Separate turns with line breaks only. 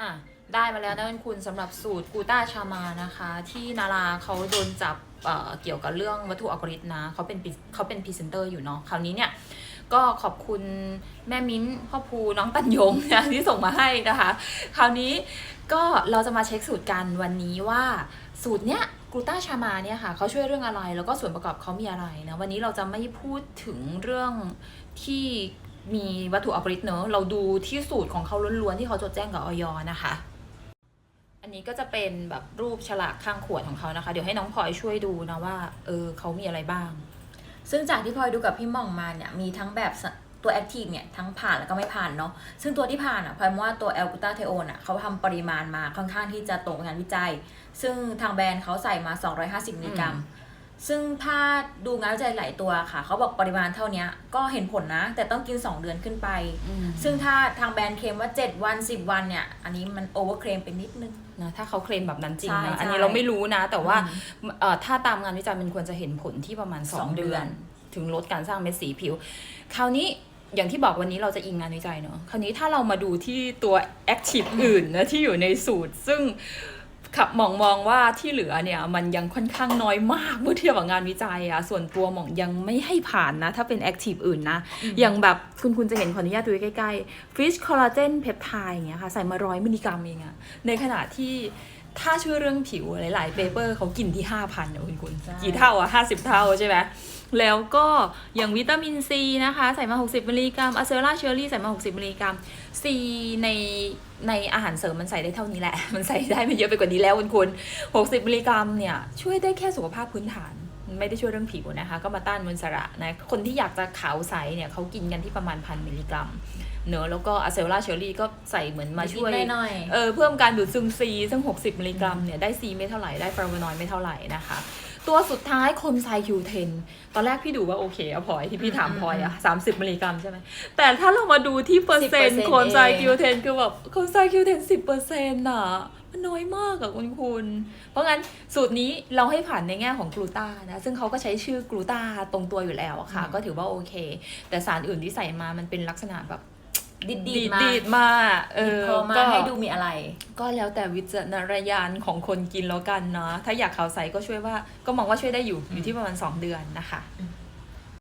อะได้มาแล้วนะคุณสำหรับสูตรกูต้าชามานะคะ ที่นาราเขาโดนจับเเกี่ยวกับเรื่องวัตถุอัลกอริทึมนะเขาเป็นเขาเป็นพรีเซนเตอร์อยู่เนาะคราวนี้เนี่ยก็ขอบคุณแม่มิ้นพ่อภูน้องตันยงนะที่ส่งมาให้นะคะ คราวนี้ก็เราจะมาเช็คสูตรกันวันนี้ว่าสูตรเนี้ยกลูต้าชามาเนี่ยค่ะเขาช่วยเรื่องอะไรแล้วก็ส่วนประกอบเขามีอะไรนะวันนี้เราจะไม่พูดถึงเรื่องที่ มีวัตถุอัลกอริทึมเนอะเราดูที่สูตรของเขาล้วนๆที่เขาจดแจ้งกับออยนะคะ อันนี้ก็จะเป็นแบบรูปฉลากข้างขวดของเขานะคะ เดี๋ยวให้น้องพลอยช่วยดูนะว่าเออเขามีอะไรบ้าง
ซึ่งจากที่พลอยดูกับพี่หม่องมาเนี่ยมีทั้งแบบตัวแอคทีฟเนี่ยทั้งผ่านแล้วก็ไม่ผ่านเนาะซึ่งตัวที่ผ่านอะพลอยมองว่าตัวแอลกูตาเทโอนอะเขาทำปริมาณมาค่อนข้างที่จะตรงงานวิจัย ซึ่งทางแบรนด์เขาใส่มา 250มิลลิกรัม ซึ่งถ้าดูงานวิจัยหลายตัวค่ะ เขาบอกปริมาณเท่าเนี้ยก็เห็นผลนะ แต่ต้องกิน 2 เดือนขึ้นไป ซึ่งถ้าทางแบรนด์เคลมว่า 7 วัน 10 วันเนี่ย อันนี้มันโอเวอร์เคลมไปนิดนึง
นะถ้าเขาเคลมแบบนั้นจริง
ใช่
นะ
ใช่
อันนี้เราไม่รู้นะ แต่ว่า
อืม
เอ่อถ้าตามงานวิจัยมันควรจะเห็นผลที่ประมาณ
สอง
2เดือน
เดื
ถึงลดการสร้างเม็ดสีผิว คราวนี้อย่างที่บอกวันนี้เราจะอิงงานวิจัยเนอะคราวนี้ถ้าเรามาดูที่ตัวแอคทีฟอื่นนะที่อยู่ในสูตรซึ่ง ขับหมองมองว่าที่เหลือเนี่ยมันยังค่อนข้างน้อยมากเมื่อเทียบกับงานวิจัยอะส่วนตัวหมองยังไม่ให้ผ่านนะ ถ้าเป็นแอคทีฟอื่นนะ อย่างแบบคุณคุณจะเห็นขออนุญาตดูใกล้ๆฟิชคอลลาเจนเพปไทด์อย่างเงี้ยค่ะ ใส่มาร้อยมิลลิกรัมเองอะในขณะที่ถ้าช่วยเรื่องผิวหลายๆเปเปอร์เขากินที่ 5,000นะคุณคุณ
ใช่
กี่เท่าอะ50 เท่าใช่ไหม แล้วก็อย่างวิตามินซีนะคะ ใส่มา 60มิลลิกรัมอะเซอร่าเชอร์รี่ใส่มา 60มิลลิกรัมซีในในอาหารเสริมมันใส่ได้เท่านี้แหละ มันใส่ได้ไม่เยอะไปกว่านี้แล้วคุณคุณ60มิลลิกรัมเนี่ยช่วยได้แค่สุขภาพพื้นฐานไม่ได้ช่วยเรื่องผิวนะคะ ก็มาต้านมลสาระนะคนที่อยากจะขาวใสเนี่ยเขากินกันที่ประมาณพันมิลลิกรัม เนอะแล้วก็อะเซลลาเชอรี่ก็ใส่เหมือนมาช่วย
นิดๆหน่อย
เออเพิ่มการดูดซึมซีซึ่ง 60 มิลลิกรัมเนี่ยได้ซีไม่เท่าไหร่ได้ฟลาโวนอยด์ไม่เท่าไหร่นะคะ ตัวสุดท้ายโคมไซคิวเทนตอนแรกพี่ดูว่าโอเคอะพลอยที่พี่ถามพลอยอะ30มิลลิกรัมใช่ไหมแต่ถ้าเรามาดูที่เปอร์เซ็นต์
10%
โคมไซคิวเทนคือแบบโคมไซคิวเทน10เปอร์เซ็นต์อะมันน้อยมากอะคุณคุณ เพราะงั้นสูตรนี้เราให้ผ่านในแง่ของกลูตานะ ซึ่งเขาก็ใช้ชื่อกลูตาตรงตัวอยู่แล้วอะค่ะ
อืม
ก็ถือว่าโอเค แต่สารอื่นที่ใส่มามันเป็นลักษณะแบบ
ดีด
ดี
ดี
ด
มา
ดีดมากเออ
พอมา
ก็
ให้ดูมีอะไร
ก็แล้วแต่วิจารณญาณของคนกินแล้วกันเนาะถ้าอยากขาวใสก็ช่วยว่าก็มองว่าช่วยได้อยู่อยู่ที่ประมาณ 2 เดือนนะคะ
อืม